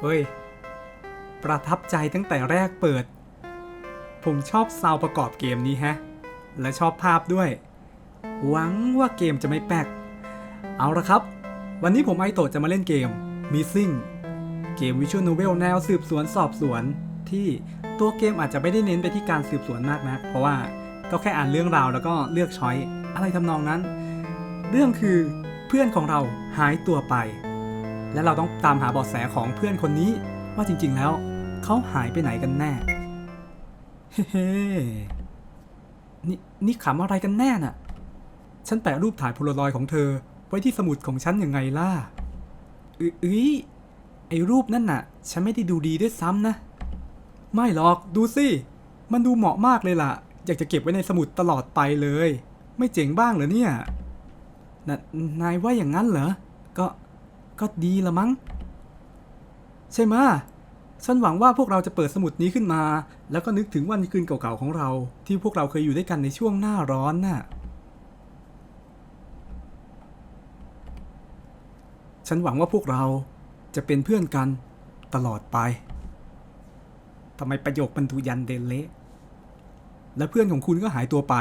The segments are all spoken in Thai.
เฮ้ย ประทับใจตั้งแต่แรกเปิด ผมชอบซาวด์ประกอบเกมนี้ฮะ และชอบภาพด้วย หวังว่าเกมจะไม่แปลกเอาละครับ วันนี้ผมไอโตะจะมาเล่นเกม Missing เกมวิชวลโนเวลแนวสืบสวนสอบสวน ที่ตัวเกมอาจจะไม่ได้เน้นไปที่การสืบสวนมากนะเพราะว่าก็แค่อ่านเรื่องราวแล้วก็เลือกช้อยอะไรทำนองนั้น เรื่องคือเพื่อนของเราหายตัวไป และเราต้องตามหาเบาะแสของเพื่อนคนนี้ว่าจริง ๆ แล้วเขาหายไปไหนกันแน่ เฮ้นี่นี่ขำอะไรกันแน่น่ะ ฉันแปะรูปถ่ายโพลารอยของเธอ ไว้ที่สมุดของฉันยังไงล่ะอเอ้ยไอ้รูปนั่นน่ะ ฉันไม่ได้ดูดีด้วยซ้ำนะ ไม่หรอกดูสิ มันดูเหมาะมากเลยล่ะ อยากจะเก็บไว้ในสมุดตลอดไปเลย ไม่เจ๋งบ้างเหรอเนี่ยนนายว่าอย่างนั้นเหรอ ก็ ก็ดีละมั้ง ใช่ไหมฉันหวังว่าพวกเราจะเปิดสมุดนี้ขึ้นมา แล้วก็นึกถึงวันคืนเก่าๆของเรา ที่พวกเราเคยอยู่ด้วยกันในช่วงหน้าร้อนน่ะ ฉันหวังว่าพวกเราจะเป็นเพื่อนกันตลอดไปทำไมประโยคมันดูยันเดนเละและเพื่อนของคุณก็หายตัวไป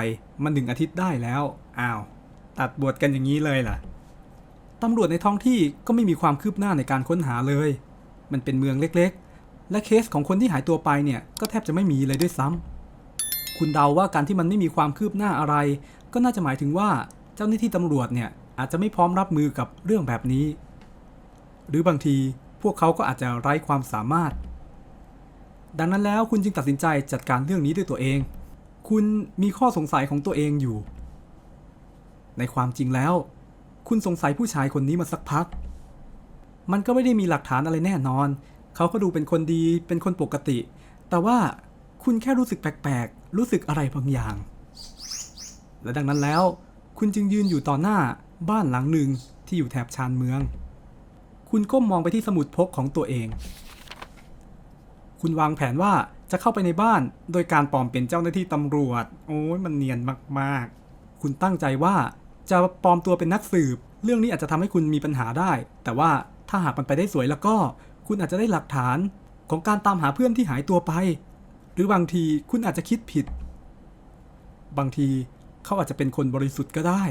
มันหนึ่งอาทิตย์ได้แล้ว อ้าว ตัดบทกันอย่างนี้เลยล่ะ ตำรวจในท้องที่ก็ไม่มีความคืบหน้าในการค้นหาเลย มันเป็นเมืองเล็กๆ และเคสของคนที่หายตัวไปเนี่ยก็แทบจะไม่มีเลยด้วยซ้ำคุณเดาว่าการที่มันไม่มีความคืบหน้าอะไร ก็น่าจะหมายถึงว่าเจ้าหน้าที่ตำรวจเนี่ยอาจจะไม่พร้อมรับมือกับเรื่องแบบนี้ หรือบางทีพวกเขาก็อาจจะไร้ความสามารถ ดังนั้นแล้วคุณจึงตัดสินใจจัดการเรื่องนี้ด้วยตัวเอง คุณมีข้อสงสัยของตัวเองอยู่ ในความจริงแล้ว คุณสงสัยผู้ชายคนนี้มาสักพัก มันก็ไม่ได้มีหลักฐานอะไรแน่นอน เขาก็ดูเป็นคนดี เป็นคนปกติ แต่ว่าคุณแค่รู้สึกแปลกๆ รู้สึกอะไรบางอย่าง และดังนั้นแล้ว คุณจึงยืนอยู่ต่อหน้าบ้านหลังหนึ่งที่อยู่แถบชานเมือง คุณก้มมองไปที่สมุดพกของตัวเอง คุณวางแผนว่าจะเข้าไปในบ้านโดยการปลอมเป็นเจ้าหน้าที่ตำรวจ โอ้ยมันเนียนมากๆ คุณตั้งใจว่า จะปลอมตัวเป็นนักสืบ เรื่องนี้อาจจะทำให้คุณมีปัญหาได้ แต่ว่าถ้าหากมันไปได้สวยแล้วก็ คุณอาจจะได้หลักฐานของการตามหาเพื่อนที่หายตัวไป หรือบางทีคุณอาจจะคิดผิด บางทีเขาอาจจะเป็นคนบริสุทธิ์ก็ได้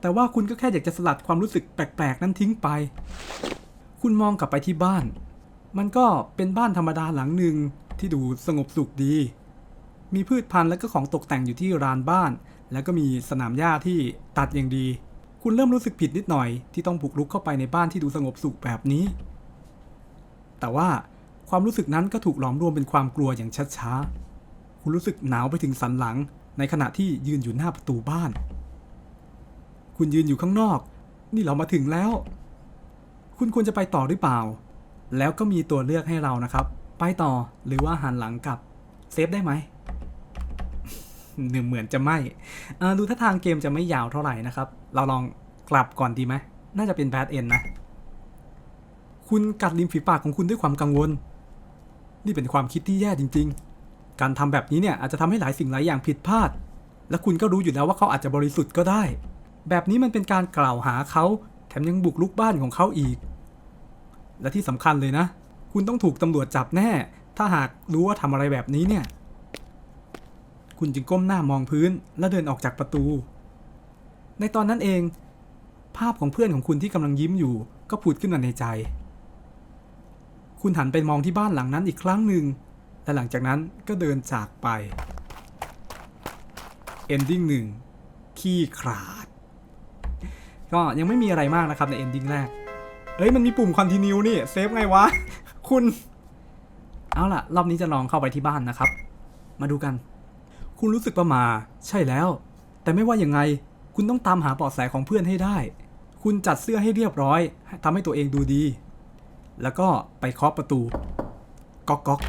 แต่ว่าคุณก็แค่อยากจะสลัดความรู้สึกแปลกๆ นั้นทิ้งไป คุณมองกลับไปที่บ้าน มันก็เป็นบ้านธรรมดาหลังหนึ่งที่ดูสงบสุขดี มีพืชพันธุ์และก็ของตกแต่งอยู่ที่ลานบ้าน แล้วก็มีสนามหญ้าที่ตัดอย่างดี คุณเริ่มรู้สึกผิดนิดหน่อย ที่ต้องบุกรุกเข้าไปในบ้านที่ดูสงบสุขแบบนี้ แต่ว่าความรู้สึกนั้นก็ถูกหลอมรวมเป็นความกลัวอย่างช้าๆ คุณรู้สึกหนาวไปถึงสันหลัง ในขณะที่ยืนอยู่หน้าประตูบ้าน คุณยืนอยู่ข้างนอก นี่เรามาถึงแล้ว คุณควรจะไปต่อหรือเปล่า แล้วก็มีตัวเลือกให้เรานะครับ ไปต่อหรือว่าหันหลังกลับ เซฟได้ไหม เหมือนจะไม่ดูท่าทางเกมจะไม่ยาวเท่าไหร่นะครับ เราลองกลับก่อนดีไหม น่าจะเป็นแบดเอ็นนะ คุณกัดริมฝีปากของคุณด้วยความกังวล นี่เป็นความคิดที่แย่จริง ๆ การทำแบบนี้เนี่ยอาจจะทำให้หลายสิ่งหลายอย่างผิดพลาด และคุณก็รู้อยู่แล้วว่าเขาอาจจะบริสุทธิ์ก็ได้ แบบนี้มันเป็นการกล่าวหาเขา แถมยังบุกลุกบ้านของเขาอีก และที่สำคัญเลยนะ คุณต้องถูกตำรวจจับแน่ ถ้าหากรู้ว่าทำอะไรแบบนี้เนี่ย คุณจึงก้มหน้ามองพื้น และเดินออกจากประตู ในตอนนั้นเอง ภาพของเพื่อนของคุณที่กำลังยิ้มอยู่ ก็ผุดขึ้นมาในใจ คุณหันไปมองที่บ้านหลังนั้นอีกครั้งหนึ่ง และหลังจากนั้นก็เดินจากไป Ending หนึ่งขี้ขลาด ก็ยังไม่มีอะไรมากนะครับใน Ending แรก เอ้ยมันมีปุ่ม continue นี่ เซฟไงวะ คุณ เอาล่ะ รอบนี้จะลองเข้าไปที่บ้านนะครับ มาดูกัน คุณรู้สึกประมาใช่แล้ว แต่ไม่ว่าอยังไง คุณต้องตามหาเบาะแสของเพื่อนให้ได้ คุณจัดเสื้อให้เรียบร้อยทำให้ตัวเองดูดี แล้วก็ไปเคาะประตู ก๊อกก๊อก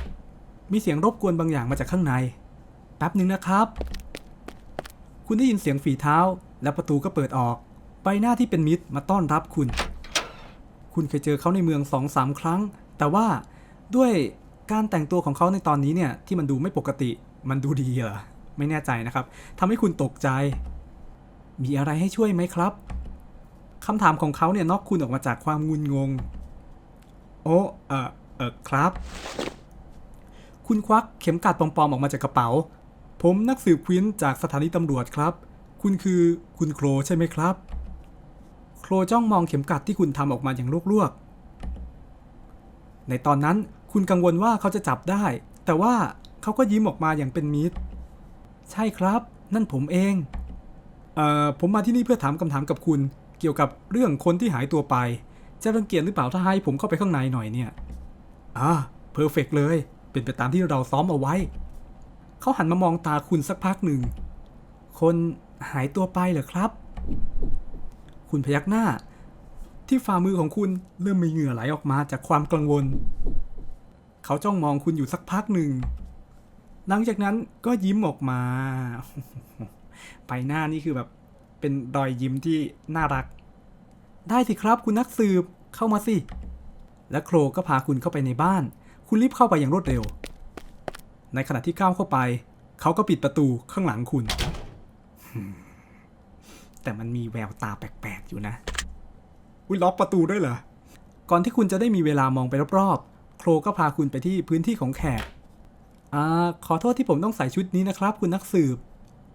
มีเสียงรบกวนบางอย่างมาจากข้างใน แป๊บหนึ่งนะครับ คุณได้ยินเสียงฝีเท้า และประตูก็เปิดออก ใบหน้าที่เป็นมิตรมาต้อนรับคุณ คุณเคยเจอเขาในเมืองสองสามครั้ง แต่ว่าด้วยการแต่งตัวของเขาในตอนนี้เนี่ยที่มันดูไม่ปกติ มันดูดีเหรอ ไม่แน่ใจนะครับทำให้คุณตกใจ มีอะไรให้ช่วยไหมครับคำถามของเขาเนี่ยนอกคุณออกมาจากความงุนงง โอ้เออเออครับ คุณควักเข็มกัดปลอมๆออกมาจากกระเป๋า ผมนักสืบควินจากสถานีตำรวจครับ คุณคือคุณโครใช่ไหมครับ โครจ้องมองเข็มกัดที่คุณทำออกมาอย่างลวกๆ ในตอนนั้นคุณกังวลว่าเขาจะจับได้ แต่ว่าเขาก็ยิ้มออกมาอย่างเป็นมิตร ใช่ครับ นั่นผมเองเอ่อผมมาที่นี่เพื่อถามคำถามกับคุณ เกี่ยวกับเรื่องคนที่หายตัวไป จะรังเกียจหรือเปล่าถ้าให้ผมเข้าไปข้างในหน่อยเนี่ยอ่าเพอร์เฟกเลย เป็นไปตามที่เราซ้อมเอาไว้ เขาหันมามองตาคุณสักพักหนึ่ง คนหายตัวไปเหรอครับ คุณพยักหน้า ที่ฝ่ามือของคุณเริ่มมีเหงื่อไหลออกมาจากความกังวล เขาจ้องมองคุณอยู่สักพักหนึ่ง หลังจากนั้นก็ยิ้มออกมา ไปหน้านี่คือแบบเป็นรอยยิ้มที่น่ารัก ได้สิครับคุณนักสืบเข้ามาสิ และโครก็พาคุณเข้าไปในบ้าน คุณรีบเข้าไปอย่างรวดเร็ว ในขณะที่ก้าวเข้าไป เขาก็ปิดประตูข้างหลังคุณ แต่มันมีแววตาแปลกๆอยู่นะ อุ้ยล็อกประตูด้วยเหรอ ก่อนที่คุณจะได้มีเวลามองไปรอบๆ โครก็พาคุณไปที่พื้นที่ของแขก อ่าขอโทษที่ผมต้องใส่ชุดนี้นะครับ คุณนักสืบ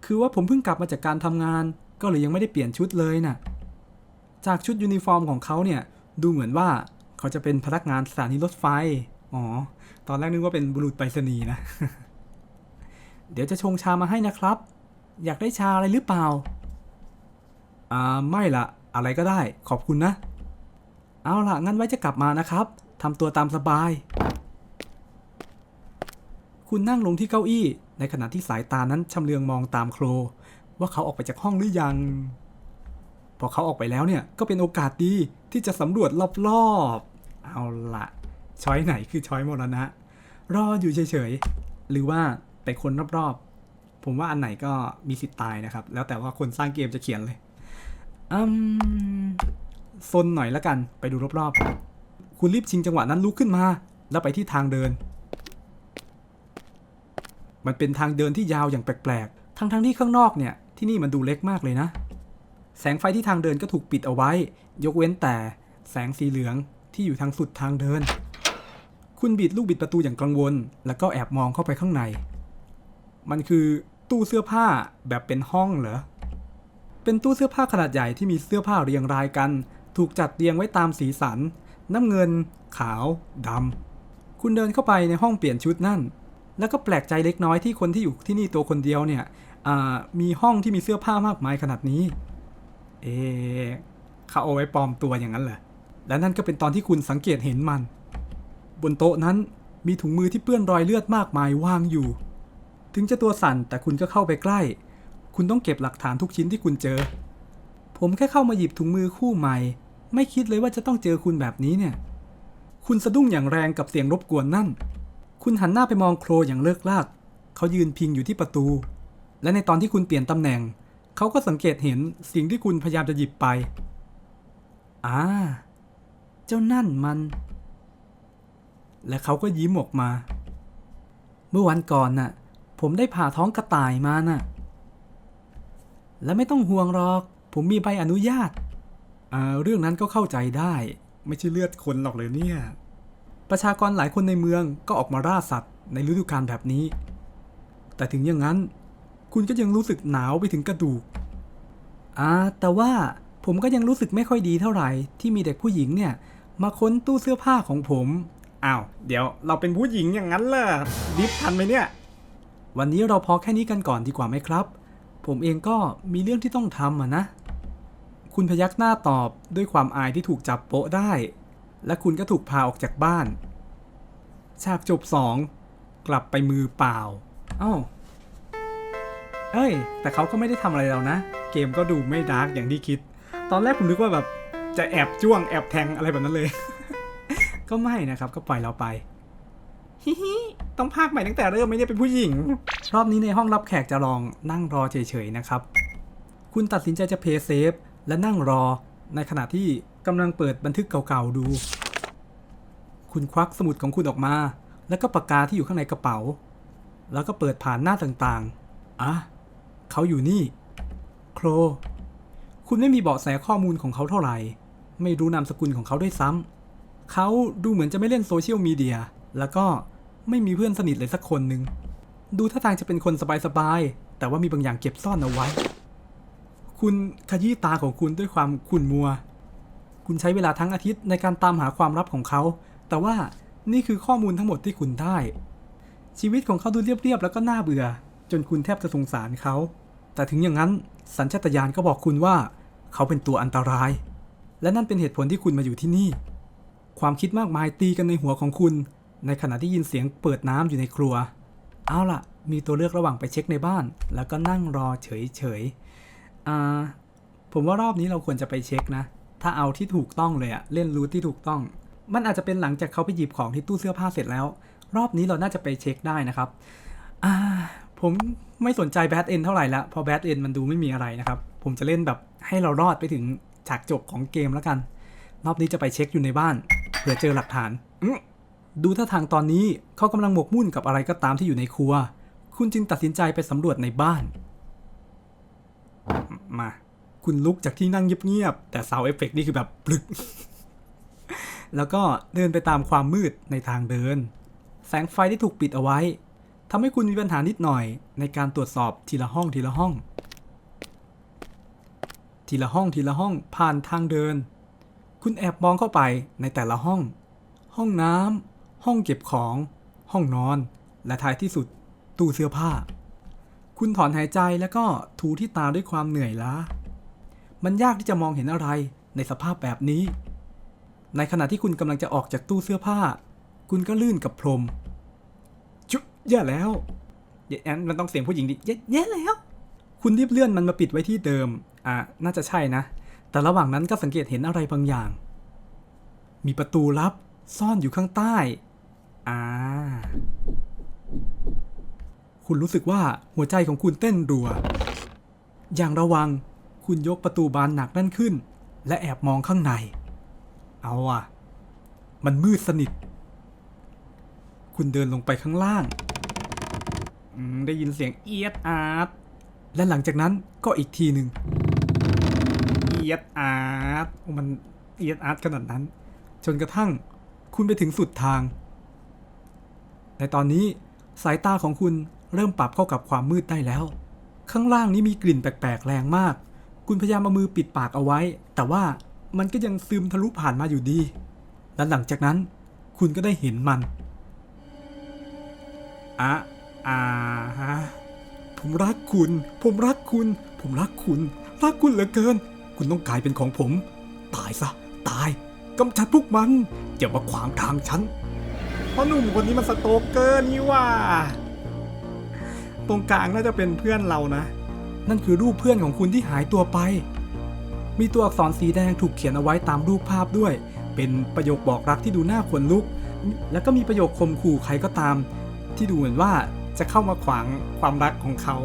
คือว่าผมเพิ่งกลับมาจากการทำงาน ก็เลยยังไม่ได้เปลี่ยนชุดเลยน่ะ จากชุดยูนิฟอร์มของเขาเนี่ย ดูเหมือนว่าเขาจะเป็นพนักงานสถานีรถไฟ อ๋อ ตอนแรกนึกว่าเป็นบุรุษไปรษณีย์นะ เดี๋ยวจะชงชามาให้นะครับ อยากได้ชาอะไรหรือเปล่า อ่า ไม่ละ อะไรก็ได้ ขอบคุณนะ เอาล่ะงั้นไว้จะกลับมานะครับทำตัวตามสบาย คุณนั่งลงที่เก้าอี้ ในขณะที่สายตานั้นชำเลืองมองตามโคร ว่าเขาออกไปจากห้องหรือยัง พอเขาออกไปแล้วเนี่ยก็เป็นโอกาสดีที่จะสำรวจรอบๆ เอาละช้อยไหนคือช้อยมรณะ รออยู่เฉยๆ หรือว่าไปคนรอบๆ ผมว่าอันไหนก็มีสิทธิ์ตายนะครับ แล้วแต่ว่าคนสร้างเกมจะเขียนเลยอืมซนหน่อยละกัน ไปดูรอบๆ คุณรีบชิงจังหวะนั้นลุกขึ้นมา แล้วไปที่ทางเดิน มันเป็นทางเดินที่ยาวอย่างแปลกๆ ทั้งๆที่ข้างนอกเนี่ยที่นี่มันดูเล็กมากเลยนะ แสงไฟที่ทางเดินก็ถูกปิดเอาไว้ ยกเว้นแต่แสงสีเหลืองที่อยู่ทางสุดทางเดิน คุณบิดลูกบิดประตูอย่างกังวล แล้วก็แอบมองเข้าไปข้างใน มันคือตู้เสื้อผ้าแบบเป็นห้องเหรอ เป็นตู้เสื้อผ้าขนาดใหญ่ที่มีเสื้อผ้าเรียงรายกัน ถูกจัดเรียงไว้ตามสีสัน น้ำเงิน ขาวดำคุณเดินเข้าไปในห้องเปลี่ยนชุดนั่น แล้วก็แปลกใจเล็กน้อยที่คนที่อยู่ที่นี่ตัวคนเดียวเนี่ยมีห้องที่มีเสื้อผ้ามากมายขนาดนี้ เอะเขาเอาไว้ปลอมตัวอย่างนั้นเหรอ และนั่นก็เป็นตอนที่คุณสังเกตเห็นมัน บนโต๊ะนั้นมีถุงมือที่เปื้อนรอยเลือดมากมายวางอยู่ ถึงจะตัวสั่นแต่คุณก็เข้าไปใกล้ คุณต้องเก็บหลักฐานทุกชิ้นที่คุณเจอ ผมแค่เข้ามาหยิบถุงมือคู่ใหม่ ไม่คิดเลยว่าจะต้องเจอคุณแบบนี้เนี่ย คุณสะดุ้งอย่างแรงกับเสียงรบกวนนั่น คุณหันหน้าไปมองโครอย่างเลิกลาก เขายืนพิงอยู่ที่ประตู และในตอนที่คุณเปลี่ยนตำแหน่ง เขาก็สังเกตเห็นสิ่งที่คุณพยายามจะหยิบไป อ่า เจ้านั่นมัน และเขาก็ยิ้มออกมา เมื่อวันก่อนน่ะ ผมได้ผ่าท้องกระต่ายมาน่ะ และไม่ต้องห่วงหรอก ผมมีใบอนุญาต อ่า เรื่องนั้นก็เข้าใจได้ ไม่ใช่เลือดคนหรอกเลยเนี่ย ประชากรหลายคนในเมืองก็ออกมาล่าสัตว์ในฤดูกาลแบบนี้ แต่ถึงอย่างนั้น คุณก็ยังรู้สึกหนาวไปถึงกระดูกอ่าแต่ว่าผมก็ยังรู้สึกไม่ค่อยดีเท่าไหร่ที่มีเด็กผู้หญิงเนี่ยมาค้นตู้เสื้อผ้าของผม อ้าว เดี๋ยวเราเป็นผู้หญิงอย่างนั้นเหรอดิฟทันไหมเนี่ย วันนี้เราพอแค่นี้กันก่อนดีกว่าไหมครับ ผมเองก็มีเรื่องที่ต้องทำอะนะ คุณพยักหน้าตอบด้วยความอายที่ถูกจับโปะได้ และคุณก็ถูกพาออกจากบ้าน ฉากจบสองกลับไปมือเปล่าเอ้าเอ้ย แต่เขาก็ไม่ได้ทำอะไรเรานะ เกมก็ดูไม่ดาร์กอย่างที่คิด ตอนแรกผมนึกว่าแบบจะแอบจ้วงแอบแทงอะไรแบบนั้นเลย ก็ไม่นะครับก็ปล่อยเราไปฮิฮิต้องพากใหม่ตั้งแต่เริ่มไม่ได้เป็นผู้หญิง รอบนี้ในห้องรับแขกจะลองนั่งรอเฉยๆนะครับ คุณตัดสินใจจะเพย์เซฟและนั่งรอในขณะที่ กำลังเปิดบันทึกเก่าๆดู คุณควักสมุดของคุณออกมา แล้วก็ปากกาที่อยู่ข้างในกระเป๋า แล้วก็เปิดผ่านหน้าต่างๆ อะ เขาอยู่นี่ โคร คุณไม่มีเบาะแสข้อมูลของเขาเท่าไหร่ ไม่รู้นามสกุลของเขาด้วยซ้ำ เขาดูเหมือนจะไม่เล่นโซเชียลมีเดีย แล้วก็ไม่มีเพื่อนสนิทเลยสักคนหนึ่ง ดูท่าทางจะเป็นคนสบายๆ แต่ว่ามีบางอย่างเก็บซ่อนเอาไว้ คุณขยี้ตาของคุณด้วยความขุ่นมัว คุณใช้เวลาทั้งอาทิตย์ในการตามหาความลับของเขา แต่ว่านี่คือข้อมูลทั้งหมดที่คุณได้ ชีวิตของเขาดูเรียบๆแล้วก็น่าเบื่อ จนคุณแทบจะสงสารเขา แต่ถึงอย่างนั้นสัญชาตญาณก็บอกคุณว่า เขาเป็นตัวอันตราย และนั่นเป็นเหตุผลที่คุณมาอยู่ที่นี่ ความคิดมากมายตีกันในหัวของคุณ ในขณะที่ยินเสียงเปิดน้ำอยู่ในครัว เอาล่ะ มีตัวเลือกระหว่างไปเช็คในบ้าน แล้วก็นั่งรอเฉยๆอ่าผมว่ารอบนี้เราควรจะไปเช็คนะ ถ้าเอาที่ถูกต้องเลยอะเล่นรูทที่ถูกต้อง มันอาจจะเป็นหลังจากเขาไปหยิบของที่ตู้เสื้อผ้าเสร็จแล้ว รอบนี้เราน่าจะไปเช็คได้นะครับอ่าผมไม่สนใจแบทเอนเท่าไหร่ละเพราะแบทเอนมันดูไม่มีอะไรนะครับ ผมจะเล่นแบบให้เรารอดไปถึงฉากจบของเกมแล้วกัน รอบนี้จะไปเช็คอยู่ในบ้านเผื่อเจอหลักฐานดูท่าทางตอนนี้เขากำลังหมกมุ่นกับอะไรก็ตามที่อยู่ในครัว คุณจึงตัดสินใจไปสำรวจในบ้าน มา คุณลุกจากที่นั่งเงียบๆแต่ซาวเอฟเฟกนี่คือแบบปลึก แล้วก็เดินไปตามความมืดในทางเดิน แสงไฟที่ถูกปิดเอาไว้ทำให้คุณมีปัญหานิดหน่อยในการตรวจสอบทีละห้องทีละห้อง ทีละห้องทีละห้องผ่านทางเดิน คุณแอบมองเข้าไปในแต่ละห้อง ห้องน้ำห้องเก็บของ ห้องนอน และท้ายที่สุด ตู้เสื้อผ้า คุณถอนหายใจแล้วก็ถูที่ตาด้วยความเหนื่อยล้า มันยากที่จะมองเห็นอะไรในสภาพแบบนี้ ในขณะที่คุณกำลังจะออกจากตู้เสื้อผ้า คุณก็ลื่นกับพรม จุ๊บแย่แล้วแย่มันต้องเสียงผู้หญิงดิแย่แย่แล้ว คุณรีบเลื่อนมันมาปิดไว้ที่เดิม อะ น่าจะใช่นะ แต่ระหว่างนั้นก็สังเกตเห็นอะไรบางอย่าง มีประตูลับ ซ่อนอยู่ข้างใต้ อ่า คุณรู้สึกว่าหัวใจของคุณเต้นรัว อย่างระวัง คุณยกประตูบานหนักนั่นขึ้น และแอบมองข้างใน เอาอะมันมืดสนิท คุณเดินลงไปข้างล่าง ได้ยินเสียงเอียดอาร์ตและหลังจากนั้นก็อีกทีหนึ่งเอียดอาร์ตมันเอียดอาร์ตขนาดนั้น จนกระทั่งคุณไปถึงสุดทาง ในตอนนี้สายตาของคุณเริ่มปรับเข้ากับความมืดได้แล้ว ข้างล่างนี้มีกลิ่นแปลกๆแรงมาก คุณพยายามเอามือปิดปากเอาไว้ แต่ว่ามันก็ยังซึมทะลุผ่านมาอยู่ดี และหลังจากนั้น คุณก็ได้เห็นมันอะอ่าฮะผมรักคุณ ผมรักคุณ ผมรักคุณ รักคุณเหลือเกิน คุณต้องกลายเป็นของผม ตายซะ ตายกำจัดพวกมัน อย่ามาขวางทางฉันเพราะหนุ่มคนนี้มันสโตกเกอร์นี่ว่า ตรงกลางน่าจะเป็นเพื่อนเรานะ นั่นคือรูปเพื่อนของคุณที่หายตัวไป มีตัวอักษรสีแดงถูกเขียนเอาไว้ตามรูปภาพด้วย เป็นประโยคบอกรักที่ดูน่าขนลุก แล้วก็มีประโยคข่มขู่ใครก็ตาม ที่ดูเหมือนว่าจะเข้ามาขวางความรักของเขา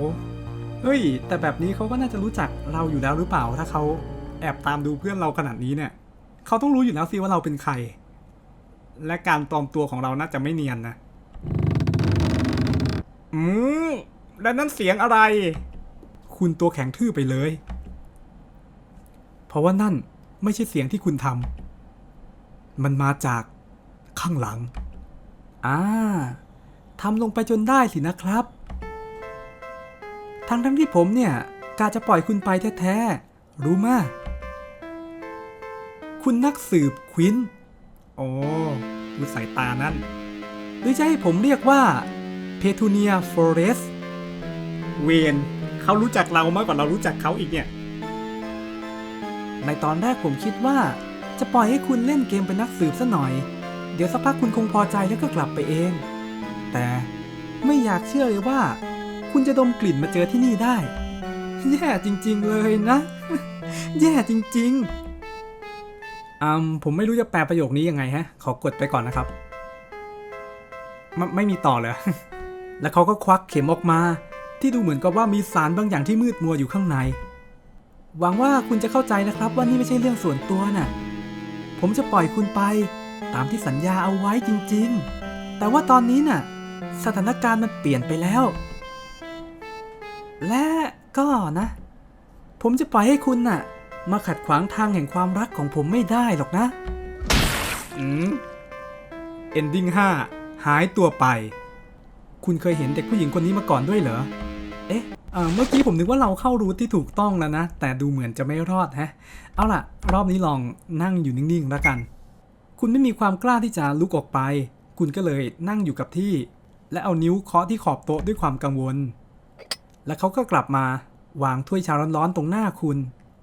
เฮ้ย แต่แบบนี้เขาก็น่าจะรู้จักเราอยู่แล้วหรือเปล่า ถ้าเขาแอบตามดูเพื่อนเราขนาดนี้เนี่ย เขาต้องรู้อยู่แล้วสิว่าเราเป็นใคร และการปลอมตัวของเราน่าจะไม่เนียนนะ อืม แล้วนั่นเสียงอะไร คุณตัวแข็งทื่อไปเลย เพราะว่านั่นไม่ใช่เสียงที่คุณทำ มันมาจากข้างหลัง อ่าทำลงไปจนได้สินะครับ ทั้งทั้งที่ผมเนี่ยกาจะปล่อยคุณไปแท้ๆ รู้มาคุณนักสืบควินโอ้ดูสายตานั่น หรือจะให้ผมเรียกว่าเพทูเนียฟอเรสเวน เขารู้จักเรามากกว่าเรารู้จักเขาอีกเนี่ย ในตอนแรกผมคิดว่า จะปล่อยให้คุณเล่นเกมเป็นนักสืบซะหน่อย เดี๋ยวสักพักคุณคงพอใจแล้วก็กลับไปเอง แต่ไม่อยากเชื่อเลยว่า คุณจะดมกลิ่นมาเจอที่นี่ได้ แย่จริง ๆ เลยนะ แย่จริงๆอืมผมไม่รู้จะแปลประโยคนี้ยังไงฮะ ขอกดไปก่อนนะครับ ไมไม่มีต่อเลยแล้วเขาก็ควักเข็มออกมา ที่ดูเหมือนกับว่ามีสารบางอย่างที่มืดมัวอยู่ข้างใน หวังว่าคุณจะเข้าใจนะครับว่านี่ไม่ใช่เรื่องส่วนตัวน่ะ ผมจะปล่อยคุณไป ตามที่สัญญาเอาไว้จริง ๆ แต่ว่าตอนนี้น่ะ สถานการณ์มันเปลี่ยนไปแล้ว และก็นะ ผมจะปล่อยให้คุณน่ะ มาขัดขวางทางแห่งความรักของผมไม่ได้หรอกนะ อืม Ending 5หายตัวไป คุณเคยเห็นเด็กผู้หญิงคนนี้มาก่อนด้วยเหรอ เอ๊ะเอ่อเมื่อกี้ผมนึกว่าเราเข้ารูทที่ถูกต้องแล้วนะ แต่ดูเหมือนจะไม่รอดแฮะ เอาล่ะ รอบนี้ลองนั่งอยู่นิ่งๆแล้วกัน คุณไม่มีความกล้าที่จะลุกออกไป คุณก็เลยนั่งอยู่กับที่ และเอานิ้วเคาะที่ขอบโต๊ะด้วยความกังวล และเขาก็กลับมาวางถ้วยชาร้อนๆตรงหน้าคุณ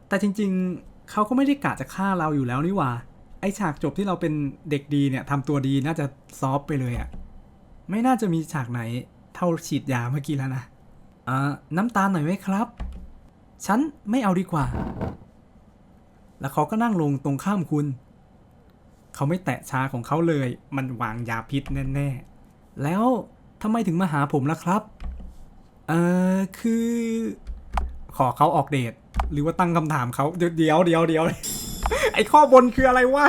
แต่จริงๆ เขาก็ไม่ได้กะจะฆ่าเราอยู่แล้วนี่หว่า ไอฉากจบที่เราเป็นเด็กดีเนี่ยทำตัวดีน่าจะซอฟไปเลยอะไม่น่าจะมีฉากไหนเท่าฉีดยาเมื่อกี้แล้วนะ อ่าน้ำตาลหน่อยไหมครับ ฉันไม่เอาดีกว่า แล้วเขาก็นั่งลงตรงข้ามคุณ เขาไม่แตะชาของเขาเลย มันวางยาพิษแน่ๆ แล้วทำไมถึงมาหาผมล่ะครับ เอ่อ คือ ขอเขาออกเดท หรือว่าตั้งคำถามเขาเดี๋ยวเดี๋ยวเดี๋ยวเดี๋ยวไอ้ข้อบนคืออะไรวะ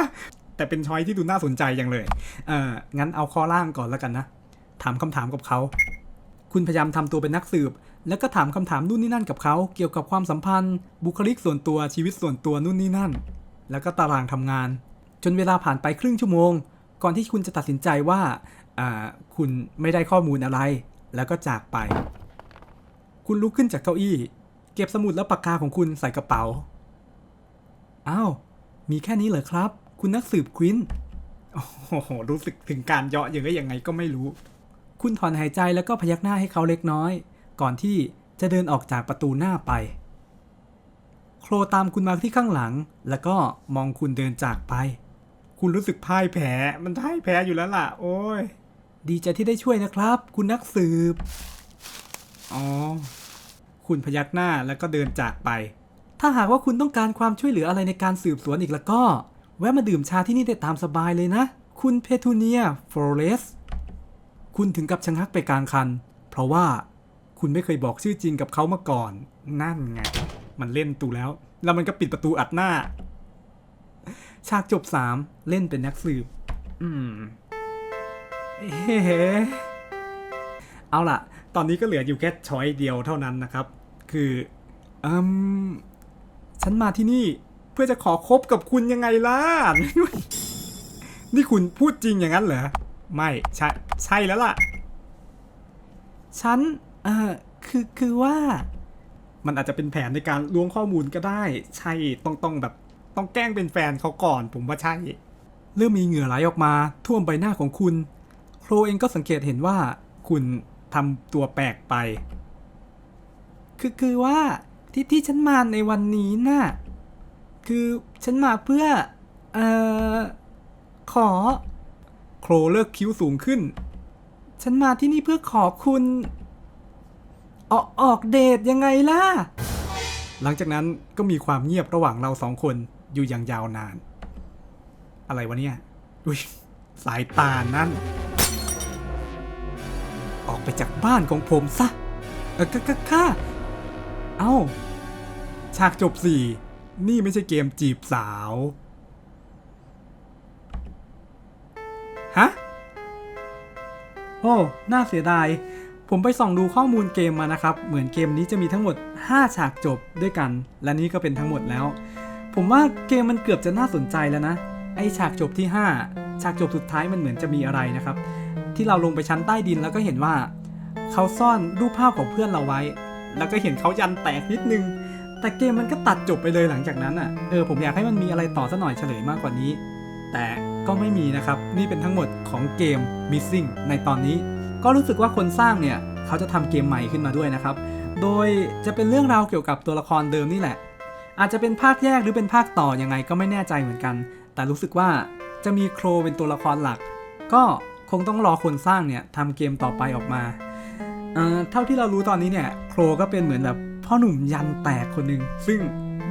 แต่เป็นช้อยที่ดูน่าสนใจอย่างเลย เอ่อ งั้นเอาข้อล่างก่อนแล้วกันนะ ถามคำถามกับเขา คุณพยายามทำตัวเป็นนักสืบ แล้วก็ถามคำถามนู่นนี่นั่นกับเขาเกี่ยวกับความสัมพันธ์ บุคลิกส่วนตัวชีวิตส่วนตัวนู่นนี่นั่น แล้วก็ตารางทำงาน จนเวลาผ่านไปครึ่งชั่วโมง ก่อนที่คุณจะตัดสินใจว่าอ่าคุณไม่ได้ข้อมูลอะไร แล้วก็จากไป คุณลุกขึ้นจากเก้าอี้ เก็บสมุดและปากกาของคุณใส่กระเป๋าอ้าวมีแค่นี้เหรอครับ คุณนักสืบควินโอ้โหรู้สึกถึงการเยาะเย้ยยังไงก็ไม่รู้ คุณถอนหายใจแล้วก็พยักหน้าให้เขาเล็กน้อย ก่อนที่จะเดินออกจากประตูหน้าไป โครตามคุณมาที่ข้างหลัง แล้วก็มองคุณเดินจากไป คุณรู้สึกพ่ายแพ้ มันพ่ายแพ้อยู่แล้วล่ะ โอ้ย ดีใจที่ได้ช่วยนะครับ คุณนักสืบ อ๋อ คุณพยักหน้าแล้วก็เดินจากไป ถ้าหากว่าคุณต้องการความช่วยเหลืออะไรในการสืบสวนอีกแล้วก็ แวะมาดื่มชาที่นี่ได้ตามสบายเลยนะ คุณเพทูเนียฟลอเรส คุณถึงกับชะงักไปกลางคัน เพราะว่า คุณไม่เคยบอกชื่อจริงกับเขามาก่อน นั่นไง มันเล่นตูแล้ว แล้วมันก็ปิดประตูอัดหน้า ฉากจบสามเล่นเป็นนักสืบ อืมเฮ้เอาล่ะ ตอนนี้ก็เหลืออยู่แค่ช้อยเดียวเท่านั้นนะครับ คืออืมฉันมาที่นี่เพื่อจะขอคบกับคุณยังไงล่ะ นี่คุณพูดจริงอย่างนั้นเหรอ ไม่ ใช่ ใช่แล้วล่ะ ฉัน เอ่อคือคือว่ามันอาจจะเป็นแผนในการล้วงข้อมูลก็ได้ ใช่ต้องต้องแบบ ต้องแกล้งเป็นแฟนเขาก่อน ผมว่าใช่เริ่มมีเหงื่อไหลออกมา ท่วมใบหน้าของคุณ โครเองก็สังเกตเห็นว่า คุณทำตัวแปลกไป คือคือว่าที่ที่ฉันมาในวันนี้น่ะคือฉันมาเพื่อ เอ่อ ขอ โครเลิกคิ้วสูงขึ้น ฉันมาที่นี่เพื่อขอคุณ ออกออกเดทยังไงล่ะ หลังจากนั้นก็มีความเงียบระหว่างเราสองคนอยู่อย่างยาวนาน อะไรวะเนี่ย อุ้ยสายตานั่น ออกไปจากบ้านของผมซะเออค่ะค่ะค่ะเอ้า ฉากจบสี่ นี่ไม่ใช่เกมจีบสาว ฮะ โอ้ น่าเสียดาย ผมไปส่องดูข้อมูลเกมมานะครับ เหมือนเกมนี้จะมีทั้งหมด 5 ฉากจบด้วยกัน และนี่ก็เป็นทั้งหมดแล้ว ผมว่าเกมมันเกือบจะน่าสนใจแล้วนะ ไอฉากจบที่ 5 ฉากจบสุดท้ายมันเหมือนจะมีอะไรนะครับ ที่เราลงไปชั้นใต้ดินแล้วก็เห็นว่า เขาซ่อนรูปภาพของเพื่อนเราไว้ แล้วก็เห็นเขายันแตกนิดนึง แต่เกมมันก็ตัดจบไปเลยหลังจากนั้นอะ เออผมอยากให้มันมีอะไรต่อสักหน่อยเฉลยมากกว่านี้ แต่ก็ไม่มีนะครับ นี่เป็นทั้งหมดของเกม Missing ในตอนนี้ ก็รู้สึกว่าคนสร้างเนี่ยเขาจะทำเกมใหม่ขึ้นมาด้วยนะครับ โดยจะเป็นเรื่องราวเกี่ยวกับตัวละครเดิมนี่แหละ อาจจะเป็นภาคแยกหรือเป็นภาคต่อยังไงก็ไม่แน่ใจเหมือนกัน แต่รู้สึกว่าจะมีโครเป็นตัวละครหลัก ก็คงต้องรอคนสร้างเนี่ยทำเกมต่อไปออกมาเอ่อเท่าที่เรารู้ตอนนี้เนี่ยโครก็เป็นเหมือนแบบพ่อหนุ่มยันแตกคนหนึ่งซึ่ง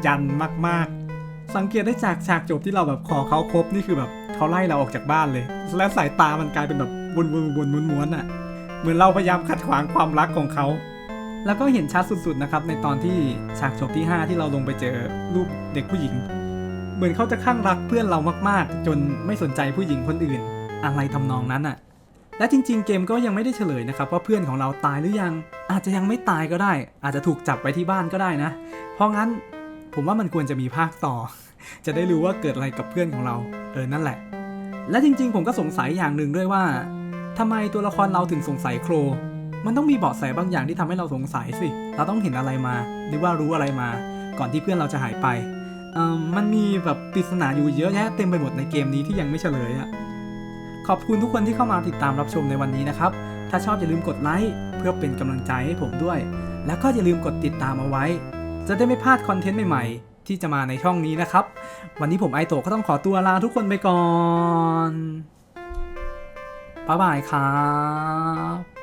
ยันมากๆ สังเกตได้จากฉากจบที่เราแบบขอเขาครบนี่คือแบบเขาไล่เราออกจากบ้านเลย และสายตามันกลายเป็นแบบวนๆวนๆม้วนๆอะ เหมือนเราพยายามขัดขวางความรักของเขา แล้วก็เห็นชัดสุดๆนะครับ ในตอนที่ฉากจบที่ 5 ที่เราลงไปเจอรูปเด็กผู้หญิง เหมือนเขาจะข้างรักเพื่อนเรามากๆ จนไม่สนใจผู้หญิงคนอื่น อะไรทำนองนั้นอะ และจริง ๆ เกมก็ยังไม่ได้เฉลยนะครับว่าเพื่อนของเราตายหรือยัง อาจจะยังไม่ตายก็ได้ อาจจะถูกจับไปที่บ้านก็ได้นะ เพราะงั้นผมว่ามันควรจะมีภาคต่อ จะได้รู้ว่าเกิดอะไรกับเพื่อนของเรา เออนั่นแหละ และจริง ๆ ผมก็สงสัยอย่างหนึ่งด้วยว่า ทำไมตัวละครเราถึงสงสัยโคร มันต้องมีเบาะแสบางอย่างที่ทำให้เราสงสัยสิ เราต้องเห็นอะไรมา หรือว่ารู้อะไรมา ก่อนที่เพื่อนเราจะหายไปเอ่อมันมีแบบปริศนาอยู่เยอะแยะเต็มไปหมดในเกมนี้ที่ยังไม่เฉลยอะขอบคุณทุกคนที่เข้ามาติดตามรับชมในวันนี้นะครับ ถ้าชอบอย่าลืมกดไลค์เพื่อเป็นกำลังใจให้ผมด้วย แล้วก็อย่าลืมกดติดตามเอาไว้ จะได้ไม่พลาดคอนเทนต์ใหม่ๆ ที่จะมาในช่องนี้นะครับ วันนี้ผมไอโตะก็ต้องขอตัวลาทุกคนไปก่อน บ๊ายบายครับ